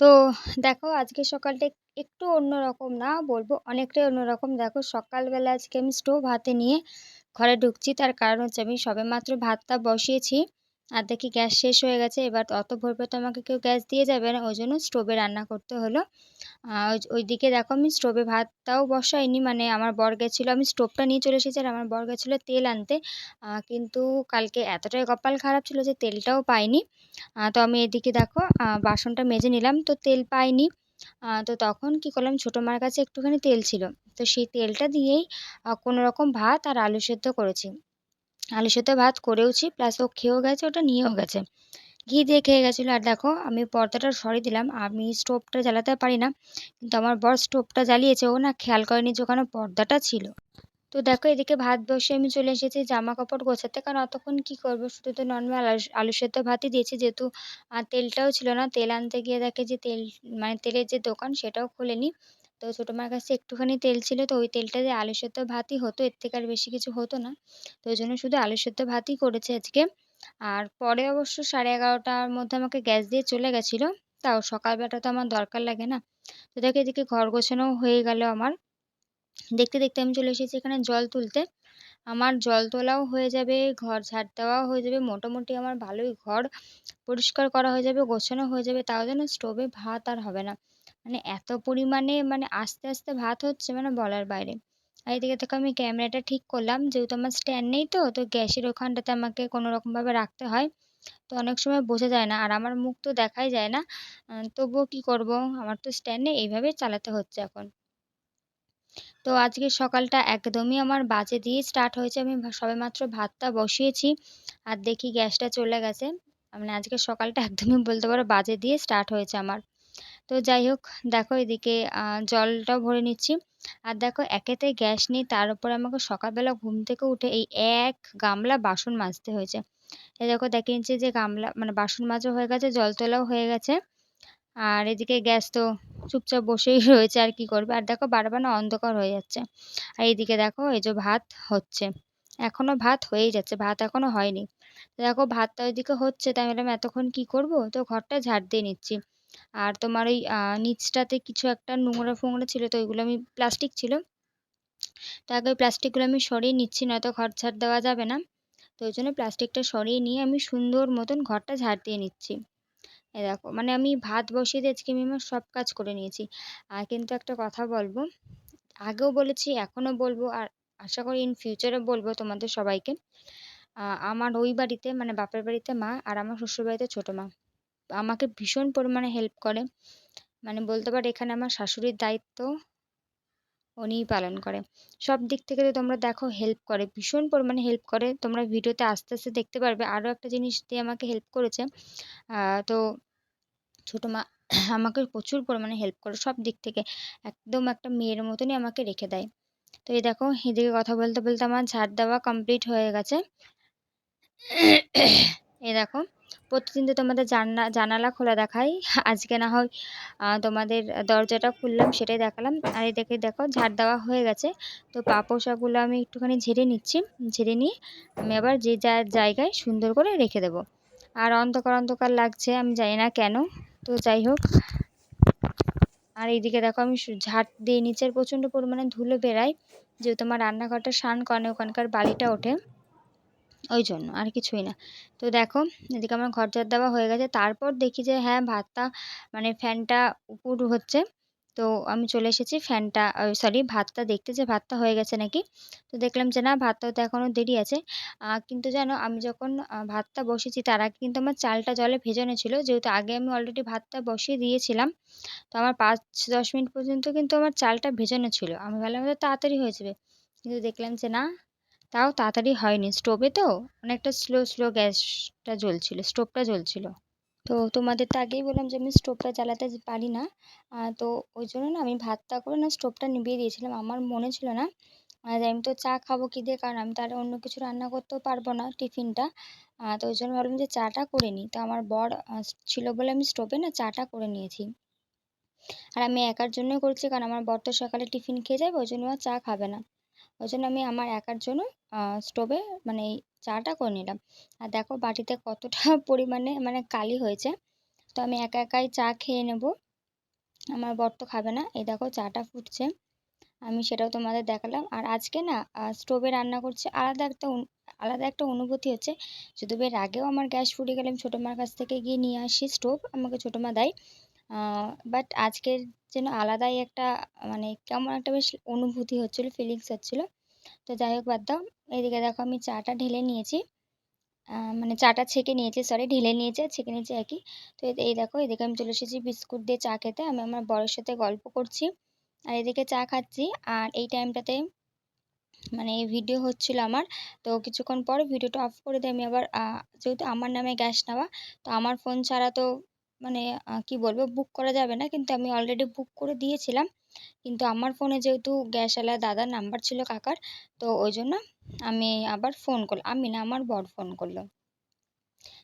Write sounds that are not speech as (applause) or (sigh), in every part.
তো দেখো আজকে সকালটা এক- একটু অন্যরকম না বলব, অনেকটাই অন্যরকম। দেখো সকালবেলা আজকে আমি স্টোভ হাতে নিয়ে ঘরে ঢুকছি, তার কারণ হচ্ছে আমি সবেমাত্র ভাতটা বসিয়েছি। আর দেখি গ্যাস শেষ হয়ে গেছে, এবার অত ভোরপে তো আমাকে কেউ গ্যাস দিয়ে যাবে না, ওই জন্য স্টোভে রান্না করতে হলো। ওই- ওইদিকে দেখো আমি স্টোভে ভাতটাও বসাইনি মানে আমার বর গেছিল, আমি স্টোভটা নিয়ে চলে এসেছি আর আমার বর গেছিল তেল আনতে। কিন্তু কালকে এতটাই কপাল খারাপ ছিল যে তেলটাও পাইনি। তো আমি এদিকে দেখো বাসনটা মেজে নিলাম, তো তেল পাইনি। তো তখন কি করলাম, ছোটো মার কাছে একটুখানি তেল ছিল, তো সেই তেলটা দিয়েই কোনো রকম ভাত আর আলু সেদ্ধ করেছি। আলু সেদ্ধ ভাত করেওছি প্লাস ও খেয়েও গেছে, ওটা নিয়েও গেছে। ঘি দিয়ে খেয়ে গেছিল, আর দেখো, আমি পর্দাটা সরিয়ে দিলাম, আমি স্টোভটা জ্বালাতে পারি না, কিন্তু আমার বর স্টোভটা জ্বালিয়েছে, ও না খেয়াল করেনি যে ওখানে পর্দাটা ছিল। তো দেখো, এদিকে ভাত বসে আমি চলে এসেছি জামা কাপড় গোছাতে, কারণ অতক্ষণ কি করব, শুধু তো নর্মাল আলু সেদ্ধ ভাতই দিয়েছি, যেহেতু, আর তেলটাও ছিল না, তেল আনতে গিয়ে দেখে যে তেল মানে তেলের যে দোকান, সেটাও খোলেনি। তো ছোটো মার কাছে একটুখানি তেল ছিল, তো ওই তেলটা দিয়ে আলু সেদ্ধ ভাতই হতো। এর থেকে আর বেশি কিছু হতো না। তো ওই জন্য শুধু আলু সেদ্ধ ভাতই করেছে আজকে। আর পরে অবশ্য সাড়ে এগারোটার মধ্যে আমাকে গ্যাস দিয়ে চলে গেছিল। তাও সকালবেলাটা তো আমার দরকার লাগে না। তো দেখো এদিকে ঘর গোছানোও হয়ে গেল আমার। দেখতে দেখতে আমি চলে এসেছি এখানে জল তুলতে। আমার জল তোলাও হয়ে যাবে, ঘর ঝাড় দেওয়াও হয়ে যাবে, মোটামুটি আমার ভালোই ঘর পরিষ্কার করা হয়ে যাবে, গোছানো হয়ে যাবে। তাও যেন স্টোভে ভাত আর হবে না। মানে এত পরিমাণে মানে আস্তে আস্তে ভাত হচ্ছে মানে বলার বাইরে। আর এদিকে থেকে আমি ক্যামেরাটা ঠিক করলাম, যেহেতু আমার স্ট্যান্ড নেই তো তো গ্যাসের ওখানটাতে আমাকে কোনো রকমভাবে রাখতে হয়। তো অনেক সময় বোঝা যায় না, আর আমার মুখ তো দেখাই যায় না। তবুও কি করব? আমার তো স্ট্যান্ড নেই এইভাবেই চালাতে হচ্ছে এখন। তো আজকে সকালটা একদমই আমার বাজে দিয়ে স্টার্ট হয়েছে। আমি সবেমাত্র ভাতটা বসিয়েছি, আর দেখি গ্যাসটা চলে গেছে। মানে আজকে সকালটা (laughs) একদমই বলতে পারো বাজে দিয়ে স্টার্ট হয়েছে আমার। তো যাই হোক, দেখো এদিকে জলটাও ভরে নিচ্ছি। আর দেখো একেতে গ্যাস নেই, তার উপর আমাকে সকালবেলা ঘুম থেকে উঠে এই এক গামলা বাসন মাজতে হয়েছে। এই দেখো দেখে নিচ্ছি যে গামলা মানে বাসন মাজা হয়ে গেছে, জল তোলাও হয়ে গেছে। আর এদিকে গ্যাস তো চুপচাপ বসেই (laughs) রয়েছে, আর কি করবে? আর দেখো বারবার না অন্ধকার হয়ে যাচ্ছে। আর এইদিকে দেখো এই যে ভাত হচ্ছে। এখনও ভাত হয়েই যাচ্ছে, ভাত এখনও হয়নি। দেখো ভাতটা ওইদিকে হচ্ছে, তাই বললাম এতক্ষণ কি করব? তো ঘরটা ঝাড় দিয়ে নিচ্ছি। আর তোমার ওই নিচটাতে কিছু একটা নোংরা ফোংরা ছিল, তো ওইগুলো আমি প্লাস্টিক ছিল। তো আগে প্লাস্টিকগুলো আমি সরিয়ে নিচ্ছি, নয়তো ঘর ছাড় দেওয়া যাবে না। তো ওই জন্য প্লাস্টিকটা সরিয়ে নিয়ে আমি সুন্দর মতন ঘরটা ঝাড় দিয়ে নিচ্ছি। এই দেখো মানে আমি ভাত বসিয়ে দিয়ে আজকে আমি আমার সব কাজ করে নিয়েছি। আর কিন্তু একটা কথা বলব, আগেও বলেছি, এখনও বলব, আর আশা করি ইন ফিউচারে বলব তোমাদের সবাইকে। আমার ওই বাড়িতে মানে বাপের বাড়িতে মা আর আমার শ্বশুর বাড়িতে ছোটো মা। আমাকে ভীষণ পরিমাণে হেল্প করে। মানে বলতে পারো এখানে আমার শাশুড়ির দায়িত্ব উনিই পালন করে। সব দিক থেকে তো তোমরা দেখো হেল্প করে, ভীষণ পরিমাণে হেল্প করে। তোমরা ভিডিওতে আস্তে আস্তে দেখতে পারবে আরও একটা জিনিস দিয়ে আমাকে হেল্প করেছে। তো ছোটো মা (coughs) আমাকে প্রচুর পরিমাণে হেল্প করে, সব দিক থেকে। একদম একটা মেয়ের মতনই আমাকে রেখে দেয়। তো এই দেখো, এদিকে কথা বলতে বলতে আমার ঝাড় দেওয়া কমপ্লিট হয়ে গেছে। (coughs) এই দেখো প্রতিদিন তো তোমাদের জানলা জানালা খোলা দেখাই আজকে না হয় তোমাদের দরজাটা খুললাম, সেটাই দেখালাম। আর এই দেখে, দেখো, ঝাড় দেওয়া হয়ে গেছে। তো পা পোষাকগুলো আমি একটুখানি ঝেড়ে নিচ্ছি, ঝেড়ে নিয়ে আমি আবার যে যার জায়গায় সুন্দর করে রেখে দেবো। আর অন্ধকার অন্ধকার লাগছে, আমি জানি না কেন। তো যাই হোক, আর এইদিকে দেখো, আমি ঝাড় দিয়ে নিচের প্রচণ্ড পরিমাণে ধুলো বেরায় যেহেতু আমার রান্নাঘরটা শান করে ওখানকার বালিটা ওঠে। ওই জন্য, আর কিছুই না। তো দেখো, এদিকে আমার ঘর ঝাড় দেওয়া হয়ে গেছে। তারপর দেখি যে হ্যাঁ ভাতটা মানে ফ্যানটা উপর হচ্ছে। তো আমি চলে এসেছি ফ্যানটা সরি ভাতটা দেখতে যে ভাতটা হয়ে গেছে নাকি? তো দেখলাম যে, না ভাতটাও তো এখনও দেরি আছে। কিন্তু জানো, আমি যখন ভাতটা বসিয়েছি তার আগে কিন্তু আমার চালটা জলে ভেজানো ছিল। যেহেতু আগে আমি অলরেডি ভাতটা বসিয়ে দিয়েছিলাম, তো আমার পাঁচ দশ মিনিট পর্যন্ত কিন্তু আমার চালটা ভেজানো ছিল। আমি ভাবলাম তাড়াতাড়ি হয়ে যাবে। কিন্তু দেখলাম যে, না তাও তাড়াতাড়ি হয়নি। স্টোভে তো অনেকটা স্লো স্লো গ্যাসটা জ্বলছিল, স্টোভটা জ্বলছিল। তো তোমাদের তো আগেই বললাম যে আমি স্টোভটা জ্বালাতে পারি না। তো ওই জন্য না আমি ভাতটা করে না স্টোভটা নিভিয়ে দিয়েছিলাম। আমার মনে ছিল না আর আমি তো চা খাব কি দিয়ে? কারণ আমি তো আর অন্য কিছু রান্না করতেও পারব না টিফিনটা। তো ওই জন্য ভাবলাম যে চাটা করে নিই। তো আমার বর ছিল বলে আমি স্টোভে না চাটা করে নিয়েছি। আর আমি একার জন্যই করছি, কারণ আমার বর তো সকালে টিফিন খেয়ে যাবে, ওই জন্য আর চা খাবে না। ওই জন্য আমি আমার একার জন্য স্টোভে মানে চাটা করে নিলাম। আর দেখো বাটিতে কতটা (laughs) পরিমাণে মানে কালি হয়েছে। তো আমি একা একাই চা খেয়ে নেব। আমার বর তো খাবে না। এই দেখো চাটা ফুটছে। আমি সেটাও তোমাদের দেখালাম। আর আজকে না স্টোভে রান্না করছি আলাদা একটা আলাদা একটা অনুভূতি হচ্ছে। শুধু এর আগেও আমার গ্যাস ফুটে গেলে আমি ছোটো মার কাছ থেকে গিয়ে নিয়ে আসি স্টোভ, আমাকে ছোটো মা দেয়। বাট আজকের যেন আলাদাই একটা মানে কেমন একটা বেশ অনুভূতি হচ্ছিল ফিলিংস হচ্ছিল। তো যাই হোক, বাদ দাও। এদিকে দেখো, আমি চাটা ঢেলে নিয়েছি। মানে চাটা ছেঁকে নিয়েছি সরি ঢেলে নিয়েছে ছেঁকে নিয়েছি কি তো এই দেখো, এদিকে আমি চলে এসেছি বিস্কুট দিয়ে চা খেতে। আমি আমার বরের সাথে গল্প করছি। আর এদিকে চা খাচ্ছি। আর এই টাইমটাতে মানে ভিডিও হচ্ছিল আমার। তো কিছুক্ষণ পর ভিডিওটা অফ করে দিয়ে আমি আবার যেহেতু আমার নামে গ্যাস নেওয়া, তো আমার ফোন ছাড়া তো মানে কি বলব বুক করা যাবে না। কিন্তু আমি অলরেডি বুক করে দিয়েছিলাম। কিন্তু আমার ফোনে যেহেতু গ্যাসওয়ালা দাদার নাম্বার ছিল কাকার, তো ওই জন্য আমি আবার ফোন করলাম। আমি না আমার বর ফোন করল।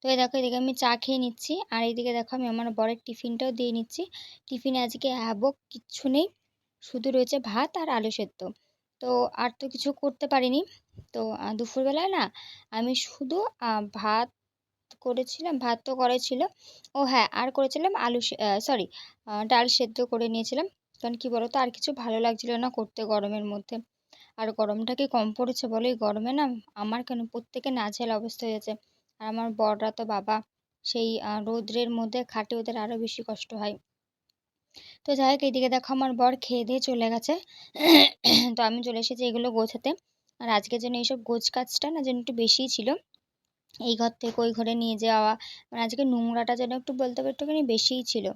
তো এই দেখো, এদিকে আমি চা খেয়ে নিচ্ছি। আর এইদিকে দেখো, আমি আমার বরের টিফিনটাও দিয়ে নিচ্ছি। টিফিনে আজকে হ্যাবক কিচ্ছু নেই। শুধু রয়েছে ভাত আর আলু সেদ্ধ। তো আর তো কিছু করতে পারিনি। তো দুপুরবেলায় না আমি শুধু ভাত করেছিলাম, ভাত তো করেছিল ও হ্যাঁ আর করেছিলাম আলু সরি ডাল সেদ্ধ করে নিয়েছিলাম। কারণ কী বলো তো আর কিছু ভালো লাগছিল না করতে গরমের মধ্যে। আর গরমটা কি কম পড়েছে বলো? এই গরমে না আমার কেন প্রত্যেকে নাজেহাল অবস্থা হয়ে হয়েছে আর আমার বড়রা তো বাবা, সেই রৌদ্রের মধ্যে খাটে ওদের আরও বেশি কষ্ট হয়। তো যাই হোক, এইদিকে দেখো আমার বর খেয়ে দিয়ে চলে গেছে। তো আমি চলে এসেছি এগুলো গোছাতে। আর আজকে যেন এইসব গোছ কাজটা না যেন একটু বেশিই ছিল। এই ঘর থেকে ওই ঘরে নিয়ে যাওয়া। মানে আজকে নোংরাটা যেন একটু বলতে হবে একটুখানি বেশিই ছিল।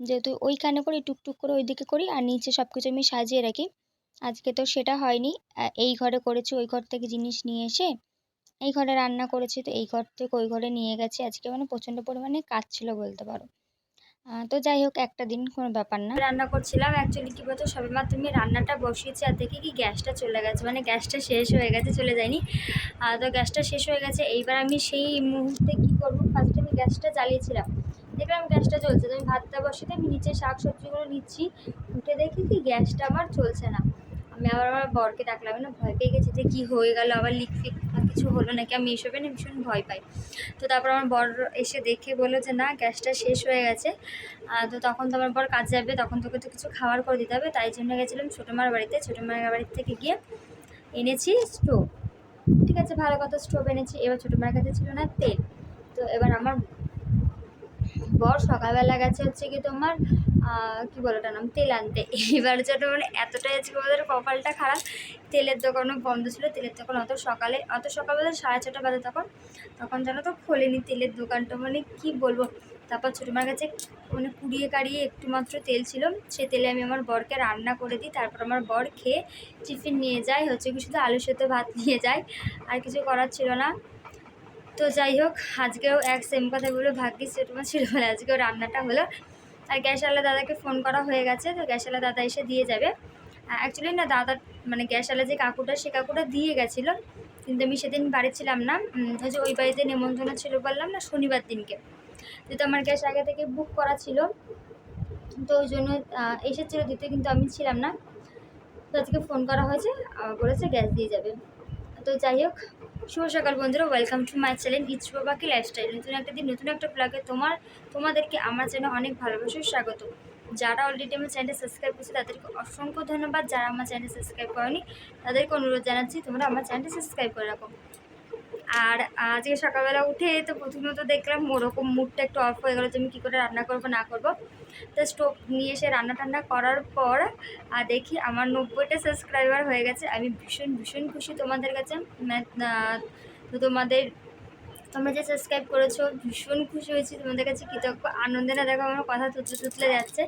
যেহেতু ওইখানে করি টুকটুক করে ওইদিকে করি আর নিচে সব কিছু আমি সাজিয়ে রাখি। আজকে তো সেটা হয়নি। এই ঘরে করেছি, ওই ঘর থেকে জিনিস নিয়ে এসে এই ঘরে রান্না করেছি। তো এই ঘর থেকে ওই ঘরে নিয়ে গেছি। আজকে মানে প্রচণ্ড পরিমাণে কাজ ছিল বলতে পারো। তো যাই হোক, একটা দিন কোনো ব্যাপার না। রান্না করছিলাম অ্যাকচুয়ালি কী বলতো সবেমাত্র আমি রান্নাটা বসিয়েছি আর দেখি কি গ্যাসটা চলে গেছে। মানে গ্যাসটা শেষ হয়ে গেছে, চলে যায়নি। তো গ্যাসটা শেষ হয়ে গেছে, এইবার আমি সেই মুহূর্তে কী করব? ফার্স্টে আমি গ্যাসটা জ্বালিয়েছিলাম। দেখলাম গ্যাসটা চলছে তো আমি ভাতটা বসিয়ে আমি নিচে শাক সবজিগুলো নিচ্ছি। উঠে দেখি কি গ্যাসটা আমার চলছে না। আমি আবার আমার বরকে ডাকলাম না, ভয় পেয়ে গেছি যে কী হয়ে গেল, আবার লিক ফিক কিছু হলো নাকি? আমি এসবে না ভীষণ ভয় পাই। তো তারপর আমার বর এসে দেখে বলল যে, না, গ্যাসটা শেষ হয়ে গেছে। তো তখন তো আমার বর কাজ যাবে, তখন তোকে তো কিছু খাবার করে দিতে হবে, তাই জন্য গেছিলাম ছোটো মার বাড়িতে। ছোটো মার বাড়ির থেকে গিয়ে এনেছি স্টোভ। ঠিক আছে, ভালো কথা, স্টোভ এনেছি। এবার ছোটো মার কাছে ছিল না তেল। তো এবার আমার বর সকালবেলা গেছে হচ্ছে কি তোমার কি বলো ওটার নাম? তেল আনতে। এবার যেটা মানে এতটাই আজকে ওদের কপালটা খারাপ। তেলের দোকানও বন্ধ ছিল, তেলের দোকান অত সকালে, অত সকালবেলা সাড়ে ছটা বাজে তখন। তখন যেন তো খোলেনি তেলের দোকানটা মানে কি বলব? তারপর ছোটোমার কাছে মানে কুড়িয়ে কাড়িয়ে একটু মাত্র তেল ছিল। সে তেলে আমি আমার বরকে রান্না করে দিই, তারপর আমার বর খেয়ে টিফিন নিয়ে যায়, হচ্ছে কি শুধু আলু সেদ্ধ ভাত নিয়ে যায়, আর কিছু করার ছিল না। তো যাই হোক, আজকেও এক সেম কথা বলে ভাগ্যিস ছোটো ছিল বলে আজকেও রান্নাটা হলো। আর গ্যাসওয়ালা দাদাকে ফোন করা হয়ে গেছে, তো গ্যাসওয়ালা দাদা এসে দিয়ে যাবে। অ্যাকচুয়ালি না, দাদা মানে গ্যাসওয়ালা যে কাকুটা, সে কাকুটা দিয়ে গেছিল, কিন্তু আমি সেদিন বাড়ি ছিলাম না। ওই যে ওই বাড়িতে নেমন্ত্রণ ছিল বললাম না, শনিবার দিনকে। যেহেতু আমার গ্যাস আগে থেকে বুক করা ছিল, তো ওই জন্য এসেছিল দিতে, কিন্তু আমি ছিলাম না। তো আজকে ফোন করা হয়েছে বলেছে গ্যাস দিয়ে যাবে। তো যাই হোক শুভ সকাল বন্ধুরা ওয়েলকাম টু মাই চ্যানেল ইচ বাবাকি লাইফস্টাইল নতুন একটা দিন, নতুন একটা ব্লগে তোমার, তোমাদেরকে আমার চ্যানেল অনেক ভালোবাসার স্বাগত। যারা অলরেডি আমার চ্যানেল সাবস্ক্রাইব করছে, তাদেরকে অসংখ্য ধন্যবাদ। যারা আমার চ্যানেল সাবস্ক্রাইব করেনি, তাদেরকে অনুরোধ জানাচ্ছি তোমরা আমার চ্যানেলটি সাবস্ক্রাইব করে রাখো। আর আজকে সকালবেলা উঠে তো প্রথমত দেখলাম ওরকম মুডটা একটু অফ হয়ে গেলো আমি কী করে রান্না করব, না করব। তো স্টোভ নিয়ে এসে রান্না টান্না করার পর, আর দেখি আমার নব্বইটা সাবস্ক্রাইবার হয়ে গেছে। আমি ভীষণ ভীষণ খুশি তোমাদের কাছে। তো তোমাদের, তোমরা যে সাবস্ক্রাইব করেছ, ভীষণ খুশি হয়েছি তোমাদের কাছে। কৃতজ্ঞ আনন্দে না দেখো আমার কথা তুতলে তুতলে যাচ্ছে।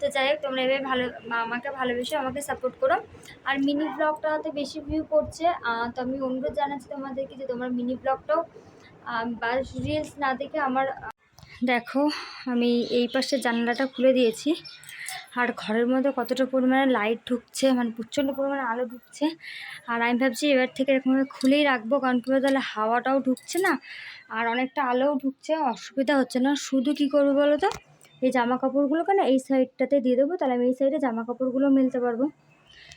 তো যাই হোক, তোমরা এভাবে ভালো আমাকে ভালোবেসে আমাকে সাপোর্ট করো। আর মিনি ব্লগটাতে বেশি ভিউ করছে। তো আমি অনুরোধ জানাচ্ছি তোমাদেরকে যে তোমার মিনি ব্লগটাও বা রিলস না দেখে আমার দেখো, আমি এই পাশে জানালাটা খুলে দিয়েছি। আর ঘরের মধ্যে কতটা পরিমাণে লাইট ঢুকছে মানে প্রচণ্ড পরিমাণে আলো ঢুকছে। আর আমি ভাবছি এবার থেকে এরকমভাবে খুলেই রাখব, কারণ কী তাহলে হাওয়াটাও ঢুকছে না, আর অনেকটা আলোও ঢুকছে, অসুবিধা হচ্ছে না। শুধু কী করব বলো তো, এই জামা কাপড়গুলো কেন এই সাইডটাতে দিয়ে দেবো, তাহলে আমি এই সাইডে জামা কাপড়গুলো মেলতে পারব।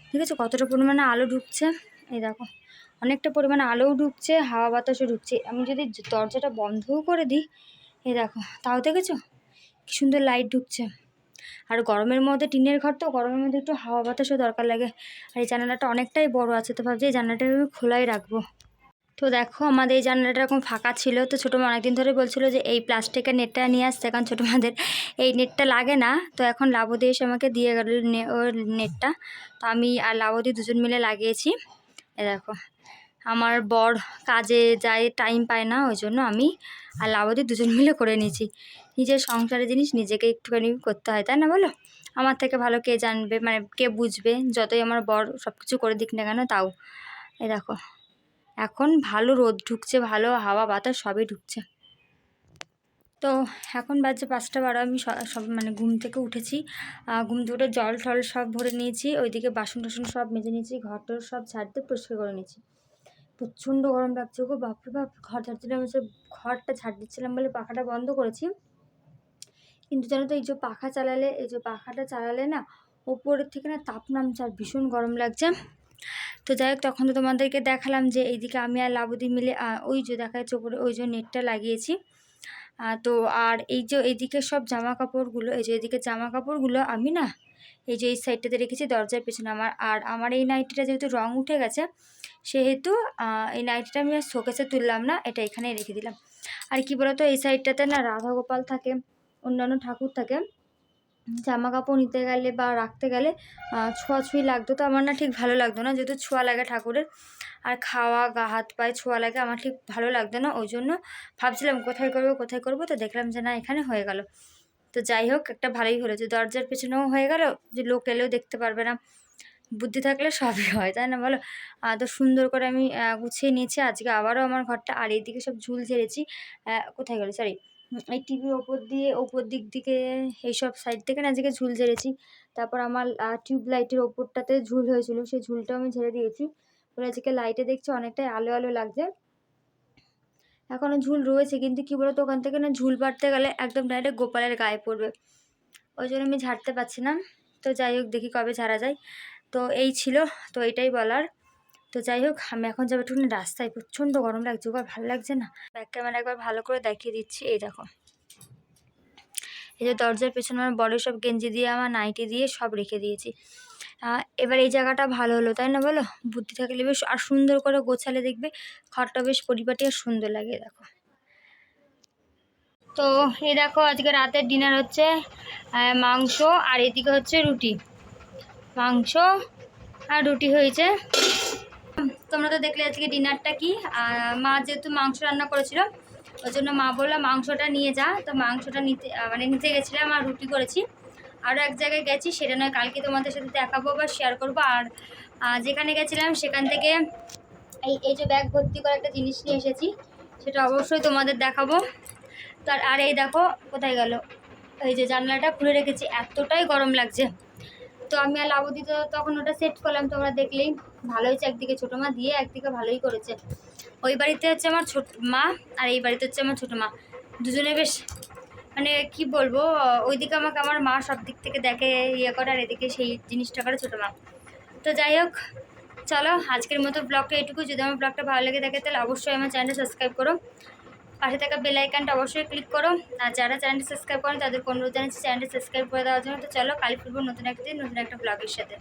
ঠিক আছে, কতটা পরিমাণে আলো ঢুকছে, এই দেখো, অনেকটা পরিমাণে আলোও ঢুকছে, হাওয়া বাতাসও ঢুকছে। আমি যদি দরজাটা বন্ধও করে দিই এই দেখো, তাও দেখেছ? কি সুন্দর লাইট ঢুকছে। আর গরমের মধ্যে, টিনের ঘর তো গরমের মধ্যে একটু হাওয়া বাতাসও দরকার লাগে। আর এই জানালাটা অনেকটাই বড় আছে, তো ভাবছি এই জানালাটা আমি খোলাই রাখব। তো দেখো, আমাদের এই জানলাটা এরকম ফাঁকা ছিল, তো ছোটো মা অনেকদিন ধরে বলছিল যে এই প্লাস্টিকের নেটটা নিয়ে আসতে, কারণ ছোটো মাদের এই নেটটা লাগে না। তো এখন লাবদি এসে আমাকে দিয়ে গেল ওর নেটটা তো আমি আর লাবদি দুজন মিলে লাগিয়েছি। এ দেখো আমার বর কাজে যায় টাইম পায় না ওই জন্য আমি আর লাবদি দুজন মিলে করে নিয়েছি। নিজের সংসারের জিনিস নিজেকে একটুখানি করতে হয়, তাই না বলো? আমার থেকে ভালো কে জানবে মানে কে বুঝবে? যতই আমার বর সব কিছু করে দিক না কেন, তাও। এই দেখো, এখন ভালো রোদ ঢুকছে, ভালো হাওয়া বাতাস সবই ঢুকছে। তো এখন বাজে পাঁচটা বারো, আমি সব মানে ঘুম থেকে উঠেছি। ঘুম থেকে উঠে জল টল সব ভরে নিয়েছি, ওইদিকে বাসন টাসন সব মেজে নিয়েছি ঘর টর সব ঝাড়তে পরিষ্কার করে নিয়েছি। প্রচণ্ড গরম লাগছে গো, বাপরে বাপ। ঘর ঝাড়ছিলাম হচ্ছে ঘরটা ঝাড় দিচ্ছিলাম বলে পাখাটা বন্ধ করেছি। কিন্তু জানো তো, এই যে পাখা চালালে, এই যে পাখাটা চালালে না, ওপরের থেকে না তাপ নামছে আর ভীষণ গরম লাগছে। তো যাই হোক, তখন তো তোমাদেরকে দেখালাম যে এইদিকে আমি আর লাবুদি মিলে ওই যে দেখা যাচ্ছে ওপরে, ওই যে নেটটা লাগিয়েছি। তো আর এই যে এইদিকে সব জামা কাপড়গুলো এই যে এইদিকে জামা কাপড়গুলো আমি না এই যে এই সাইডটাতে রেখেছি, দরজার পেছনে আমার। আর আমার এই নাইটিটা যেহেতু রং উঠে গেছে, সেহেতু এই নাইটিটা আমি শোকেসে তুললাম না, এটা এখানেই রেখে দিলাম। আর কি বলতো, এই সাইডটাতে না রাধা গোপাল থাকে, অন্যান্য ঠাকুর থাকে জামা কাপড় নিতে গেলে বা রাখতে গেলে ছোঁয়াছুঁয়ি লাগতো তো আমার না ঠিক ভালো লাগতো না, যেহেতু ছোঁয়া লাগে ঠাকুরের। আর খাওয়া, গা, হাত, পায়ে ছোঁয়া লাগে, আমার ঠিক ভালো লাগতো না, ওই জন্য ভাবছিলাম কোথায় করব কোথায় করব, তো দেখলাম যে না, এখানে হয়ে গেল। তো যাই হোক, একটা ভালোই হলো যে দরজার পেছনেও হয়ে গেল, যে লোক এলেও দেখতে পারবে না। বুদ্ধি থাকলে সবই হয়, তাই না বলো? তো সুন্দর করে আমি গুছিয়ে নিয়েছি, আজকে আবারও আমার ঘরটা, আর এইদিকে সব ঝুল ঝেড়েছি। কোথায় গেল? সরি এই টিভির ওপর দিয়ে, ওপর দিক দিকে এইসব সাইড থেকে না আজকে ঝুল ঝেড়েছি। তারপর আমার টিউব লাইটের ওপরটাতে ঝুল হয়েছিল, সেই ঝুলটাও আমি ঝেড়ে দিয়েছি। ওরা আজকে লাইটে দেখছি অনেকটাই আলো আলো লাগছে। এখনও ঝুল রয়েছে, কিন্তু কী বলতো, ওখান থেকে না ঝুল পাড়তে গেলে একদম ডাইরেক্ট গোপালের গায়ে পড়বে। ওই জন্য আমি ঝাড়তে পারছি না। তো যাই হোক, দেখি কবে ঝাড়া যায়। তো এই ছিল, তো এটাই বলার। তো যাই হোক, আমি এখন যাব একটুখানি রাস্তায়। প্রচণ্ড গরম লাগছে ওবার ভালো লাগছে না। ব্যাক ক্যামেরা একবার ভালো করে দেখিয়ে দিচ্ছি, এই দেখো। এই যে দরজার পেছনে আমার বড় সব গেঞ্জি দিয়ে, আমার নাইটি দিয়ে সব রেখে দিয়েছি। এবার এই জায়গাটা ভালো হলো, তাই না বলো? বুদ্ধি থাকলে বেশ, আর সুন্দর করে গোছালে দেখবে, ঘরটা বেশ পরিপাটি আর সুন্দর লাগে, দেখো। তো এই দেখো, আজকে রাতের ডিনার হচ্ছে মাংস, আর এদিকে হচ্ছে রুটি। মাংস আর রুটি হয়েছে। তোমরা তো দেখলে আজকে ডিনারটা কি? মা যেহেতু মাংস রান্না করেছিল ওই জন্য মা বলল, মাংসটা নিয়ে যা। তো মাংসটা নিতে মানে নিতে গেছিলাম আর রুটি করেছি। আরও এক জায়গায় গেছি, সেটা নয়, কালকে তোমাদের সাথে দেখাবো বা শেয়ার করব। আর যেখানে গেছিলাম, সেখান থেকে এই এই যে ব্যাগ ভর্তি করে একটা জিনিস নিয়ে এসেছি, সেটা অবশ্যই তোমাদের দেখাবো। তার, আর এই দেখো, কোথায় গেল? এই যে জানলাটা খুলে রেখেছি, এতটাই গরম লাগছে। তো আমি আর লাবদি তখন ওটা সেট করলাম, তোমরা দেখলেই। ভালো হয়েছে, একদিকে ছোটো মা দিয়ে একদিকে ভালোই করেছে। ওই বাড়িতে হচ্ছে আমার ছোট মা আর এই বাড়িতে হচ্ছে আমার ছোটো মা। দুজনে বেশ মানে কি বলব, ওইদিকে আমাকে আমার মা সব দিক থেকে দেখে ইয়ে করে আর এদিকে সেই জিনিসটা করে ছোটো মা। তো যাই হোক, চলো আজকের মতো ব্লগটা এটুকু যদি আমার ব্লগটা ভালো লেগে থাকে তাহলে অবশ্যই আমার চ্যানেলটা সাবস্ক্রাইব করো। পাশে থাকা বেল আইকনটা অবশ্যই ক্লিক করো। আর যারা চ্যানেলটা সাবস্ক্রাইব করেন তাদের অনুরোধ জানাচ্ছি চ্যানেলটা সাবস্ক্রাইব করে দেওয়ার জন্য। তো চলো কাল ফিরবো নতুন একটা দিন, নতুন একটা ব্লগের সাথে।